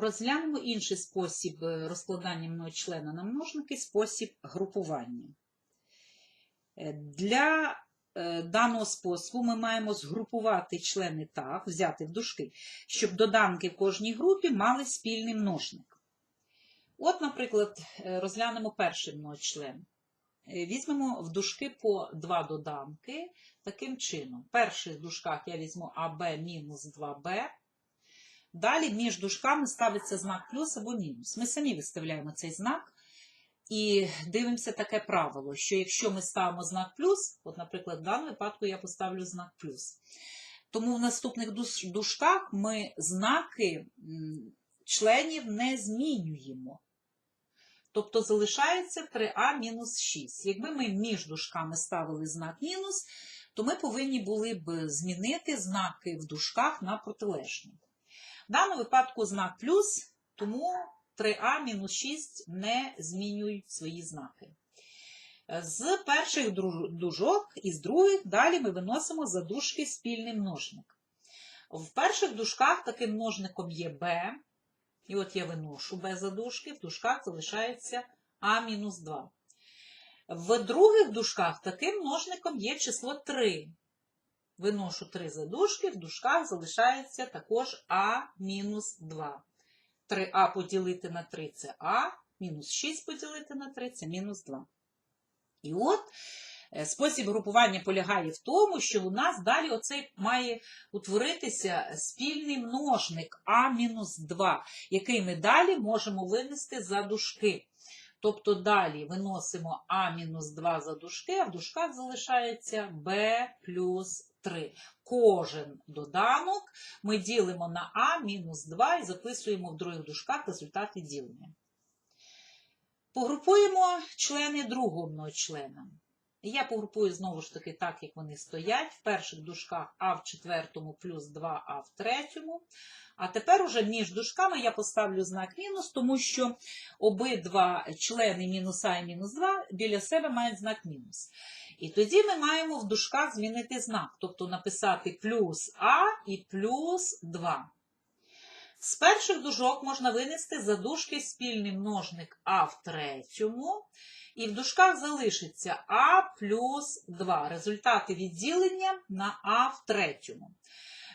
Розглянемо інший спосіб е, розкладання многочлена на множники спосіб групування. Е, Для е, даного способу ми маємо згрупувати члени так, взяти в дужки, щоб доданки в кожній групі мали спільний множник. От, наприклад, розглянемо перший многочлен. Візьмемо в дужки по два доданки таким чином. Перший В дужках я візьму АБ мінус 2Б. Далі між дужками ставиться знак плюс або мінус. Ми самі виставляємо цей знак і дивимося таке правило, що якщо ми ставимо знак плюс, от, наприклад, в даному випадку я поставлю знак плюс. Тому в наступних дужках ми знаки членів не змінюємо. Тобто залишається 3а мінус 6. Якби ми між дужками ставили знак мінус, то ми повинні були б змінити знаки в дужках на протилежні. В даному випадку знак плюс, тому 3а мінус 6 не змінюють свої знаки. З перших дужок і з других далі ми виносимо за дужки спільний множник. В перших дужках таким множником є b, і от я виношу b за дужки, в дужках залишається а-2. В других дужках таким множником є число 3. Виношу 3 задушки, в дужках залишається також А мінус 2. 3А поділити на 3 це А, мінус 6 поділити на 3 це мінус 2. І от е, спосіб групування полягає в тому, що у нас далі оцей має утворитися спільний множник А мінус 2, який ми далі можемо винести за дужки. Тобто далі виносимо А мінус 2 за дужки, а в дужках залишається Б плюс 3. Кожен доданок ми ділимо на А мінус 2 і записуємо в других дужках результати ділення. Погрупуємо члени другого многочлена. Я погрупую знову ж таки так, як вони стоять. В перших дужках А в четвертому плюс 2А в третьому. А тепер уже між дужками я поставлю знак мінус, тому що обидва члени мінус А і мінус 2 біля себе мають знак мінус. І тоді ми маємо в дужках змінити знак, тобто написати плюс А і плюс 2. З перших дужок можна винести за дужки спільний множник А в третьому, і в дужках залишиться А плюс 2. Результати відділення на А в третьому.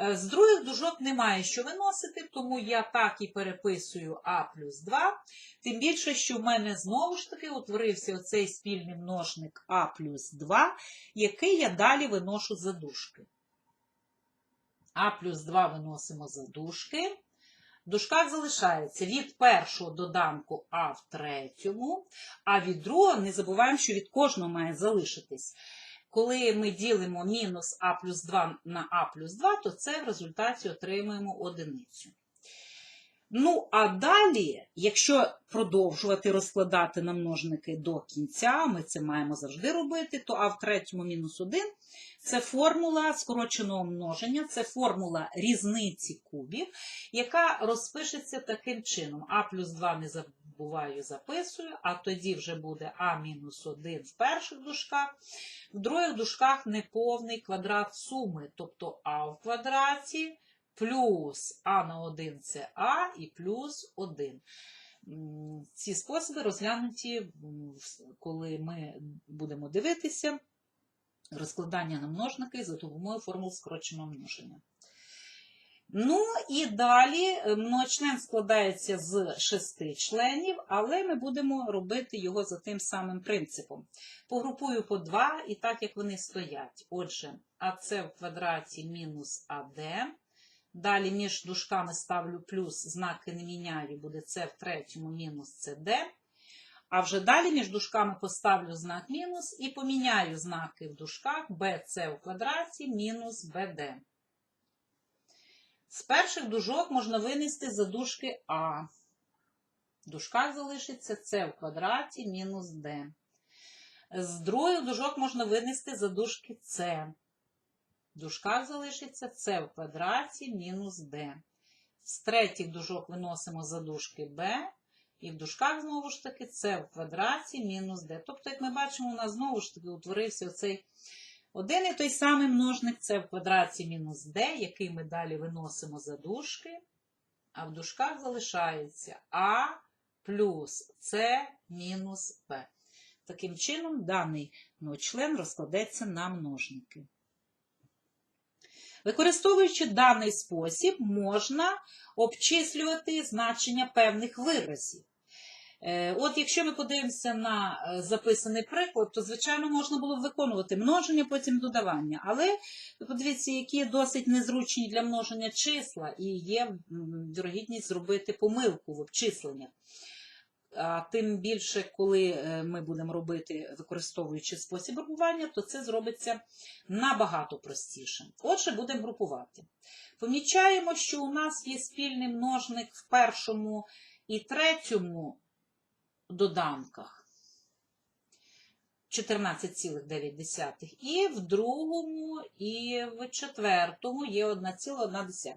Е, З других дужок немає що виносити, тому я так і переписую А плюс 2. Тим більше, що в мене знову ж таки утворився оцей спільний множник А плюс 2, який я далі виношу за дужки. А плюс 2 виносимо за дужки. В дужках залишається від першого доданку А в третьому, а від другого не забуваємо, що від кожного має залишитись. Коли ми ділимо мінус А плюс 2 на А плюс 2, то це в результаті отримуємо одиницю. Ну, а далі, якщо продовжувати розкладати на множники до кінця, ми це маємо завжди робити, то А в третьому мінус 1 це формула скороченого множення, це формула різниці кубів, яка розпишеться таким чином. А плюс 2 не забуваю, записую, а тоді вже буде А мінус 1 в перших дужках. В других дужках неповний квадрат суми, тобто А в квадраті плюс А на 1 це А і плюс 1. Ці способи розглянуті, коли ми будемо дивитися розкладання на множники за допомогою формул скороченого множення. Ну і далі е, многочлен складається з шести членів, але ми будемо робити його за тим самим принципом. Погрупую по два і так, як вони стоять. Отже, АЦ в квадраті мінус АД. Далі між дужками ставлю плюс, знаки не міняю, буде С в третьому мінус СД. А вже далі між дужками поставлю знак мінус і поміняю знаки в дужках BC у квадраті мінус BD. З перших дужок можна винести за дужки А. В дужках залишиться С в квадраті мінус D. З других дужок можна винести за дужки С. В дужках залишиться С в квадраті мінус d. З третіх дужок виносимо за дужки b, і в дужках знову ж таки С в квадраті мінус d. Тобто, як ми бачимо, у нас знову ж таки утворився оцей один і той самий множник С в квадраті мінус d, який ми далі виносимо за дужки. а в дужках залишається А плюс С мінус Б. Таким чином, даний член розкладеться на множники. Використовуючи даний спосіб, можна обчислювати значення певних виразів. Е, От якщо ми подивимося на е, записаний приклад, то, звичайно, можна було виконувати множення, потім додавання. Але подивіться, які досить незручні для множення числа, і є вірогідність зробити помилку в обчисленнях. Тим більше, коли е, ми будемо робити, використовуючи спосіб групування, то це зробиться набагато простіше. Отже, будемо групувати. Помічаємо, що у нас є спільний множник в першому і третьому доданках 14,9, і в другому, і в четвертому є 1,1.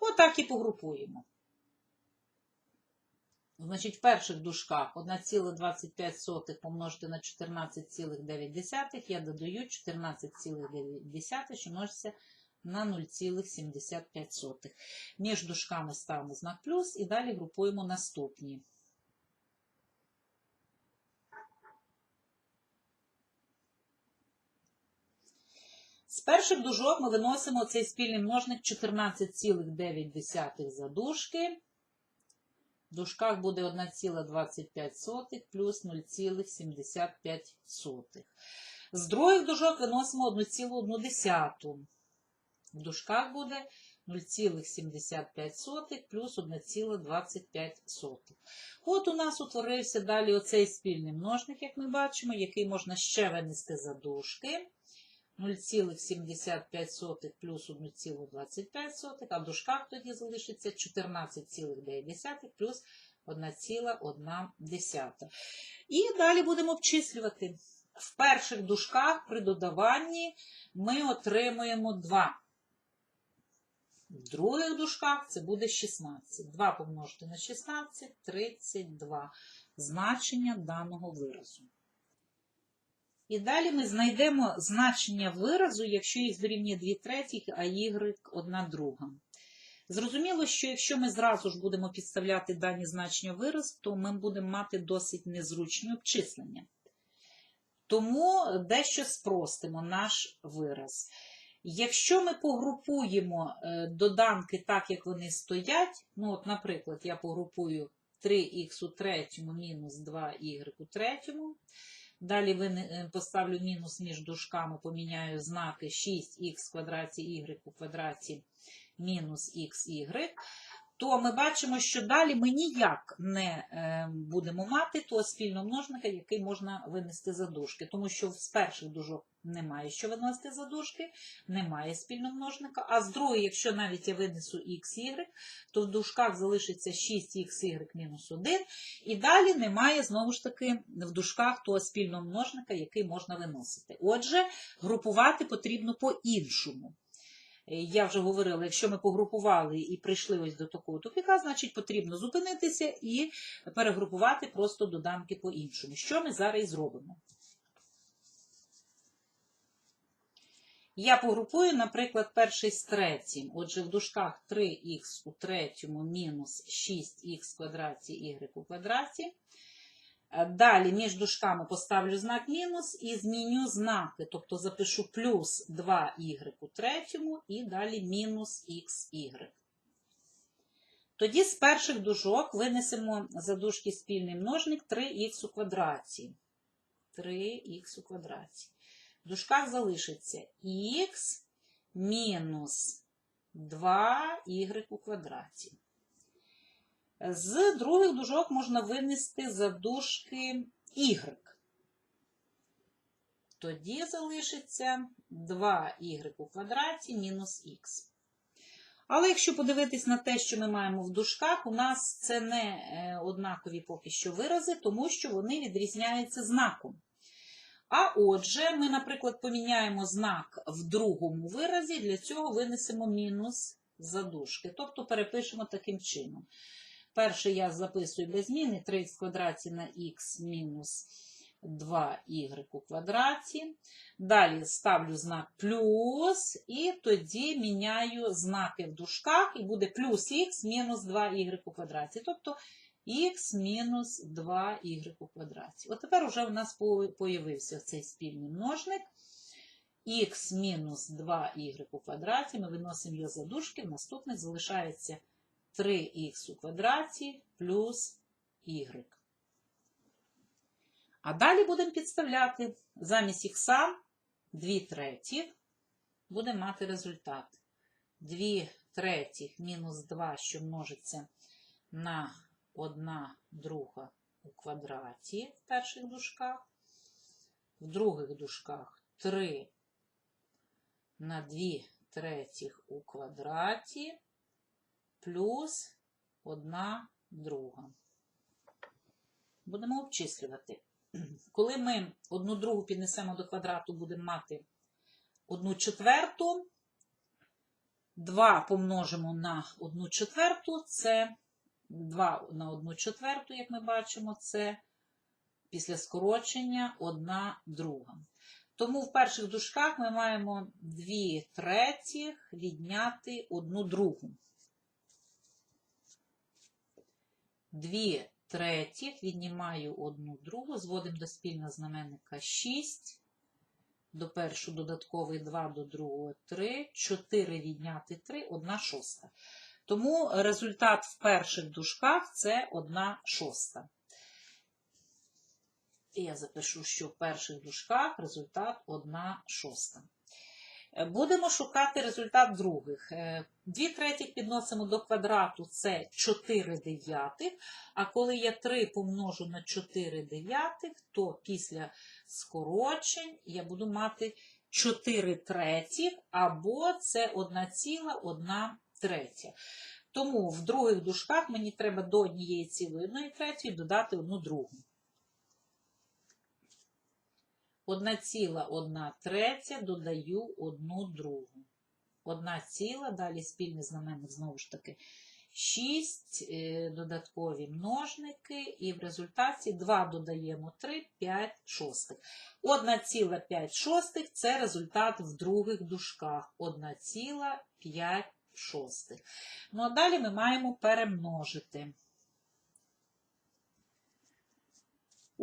Отак і погрупуємо. Значить, в перших дужках 1,25 помножити на 14,9, я додаю 14,9, що множиться на 0,75. Між дужками ставимо знак плюс і далі групуємо наступні. З перших дужок ми виносимо цей спільний множник 14,9 задушки. В дужках буде 1,25 плюс 0,75. З других дужок виносимо 1,1. В дужках буде 0,75 плюс 1,25. От у нас утворився далі оцей спільний множник, як ми бачимо, який можна ще винести за дужки. 0,75 плюс 1,25, а в дужках тоді залишиться 14,9 плюс 1,1. І далі будемо обчислювати. В перших дужках при додаванні ми отримуємо 2. В других дужках це буде 16. 2 помножити на 16 – 32. Значення даного виразу. І далі ми знайдемо значення виразу, якщо їх дорівнює 2 третіх, а y – 1 друга. Зрозуміло, що якщо ми зразу ж будемо підставляти дані значення виразу, то ми будемо мати досить незручне обчислення. Тому дещо спростимо наш вираз. Якщо ми погрупуємо е, доданки так, як вони стоять, ну от, наприклад, я погрупую 3х у третьому мінус 2y у третьому, Далі вини- поставлю мінус між дужками, поміняю знаки 6х в квадраті y у квадраті мінус xy, то ми бачимо, що далі ми ніяк не е, будемо мати того спільного множника, який можна винести за дужки. Тому що з перших дужок немає що виносити за дужки, немає спільного множника. А з другої, якщо навіть я винесу xy, то в дужках залишиться 6xy-1, І далі немає, знову ж таки, в дужках того спільного множника, який можна виносити. Отже, групувати потрібно по-іншому. Е, Я вже говорила, якщо ми погрупували і прийшли ось до такого тупіка, значить потрібно зупинитися і перегрупувати просто доданки по-іншому. Що ми зараз і зробимо? Я погрупую, наприклад, перший з третім. Отже, в дужках 3х у третьому мінус 6х в квадраті у квадраті. Е, Далі між дужками поставлю знак мінус і зміню знаки, тобто запишу плюс 2y у третьому і далі мінус xy. Тоді з перших дужок винесемо за дужки спільний множник 3х у квадраті. 3х у квадраті. В дужках залишиться х мінус 2y у квадраті. З других дужок можна винести за дужки y. Тоді залишиться 2y у квадраті мінус х. Але якщо подивитись на те, що ми маємо в дужках, у нас це не е, однакові поки що вирази, тому що вони відрізняються знаком. А отже, ми, наприклад, поміняємо знак в другому виразі, для цього винесемо мінус за дужки. Тобто перепишемо таким чином. Перший я записую без зміни 3 в квадраті на х мінус 2y у квадраті. Далі ставлю знак плюс, і тоді міняю знаки в дужках, і буде плюс х мінус 2y у квадраті. Тобто х мінус 2y у квадраті. От тепер вже у нас появився цей спільний множник. х мінус 2y у квадраті. Ми виносимо його за дужки. В наступних залишається 3х у квадраті плюс y. А далі будемо підставляти замість х 2 третіх. Будемо мати результат. 2 третіх мінус 2, що множиться на 1 друга у квадраті в перших дужках. В других дужках 3 на 2 третіх у квадраті плюс 1 друга. Будемо обчислювати. Коли ми одну другу піднесемо до квадрату, будемо мати 1 четверту. 2 помножимо на 1 четверту, це 2 на 1 четверту, як ми бачимо, це після скорочення 1 друга. Тому в перших дужках ми маємо 2 третіх відняти 1 другу. 2 третіх віднімаю 1 другу, зводимо до спільного знаменника 6, до першого додатковий 2, до другого 3, 4 відняти 3, 1 шоста. Тому результат в перших дужках це 1 шоста. І я запишу, що в перших дужках результат 1 шоста. Е, Будемо шукати результат других. 2 третіх підносимо до квадрату, це 4 дев'ятих. А коли я 3 помножу на 4 дев'ятих, то після скорочень я буду мати 4 третіх, або це 1,1 третя. Тому в других дужках мені треба до 1,1 третьої додати 1 другу. 1,1 третя додаю 1 другу. 1 ціла, далі спільний знаменник знову ж таки 6 е, додаткові множники, і в результаті 2 додаємо 3, 5 шостих. 1,5 шостих – це результат в других дужках. 1,5 шостих. Ну а далі ми маємо перемножити.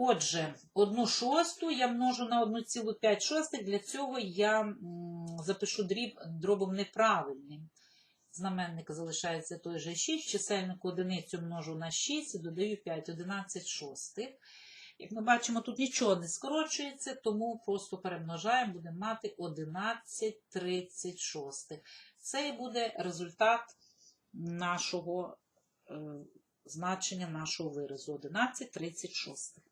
Отже, 1 шосту я множу на 1,5 шостих. Для цього я запишу дріб дробом неправильним. Знаменник залишається той же 6. Чисельник одиницю множу на 6 і додаю 5, 11 шостих. Як ми бачимо, тут нічого не скорочується, тому просто перемножаємо, будемо мати 11 36. Це і буде результат нашого е, значення нашого виразу 11 36.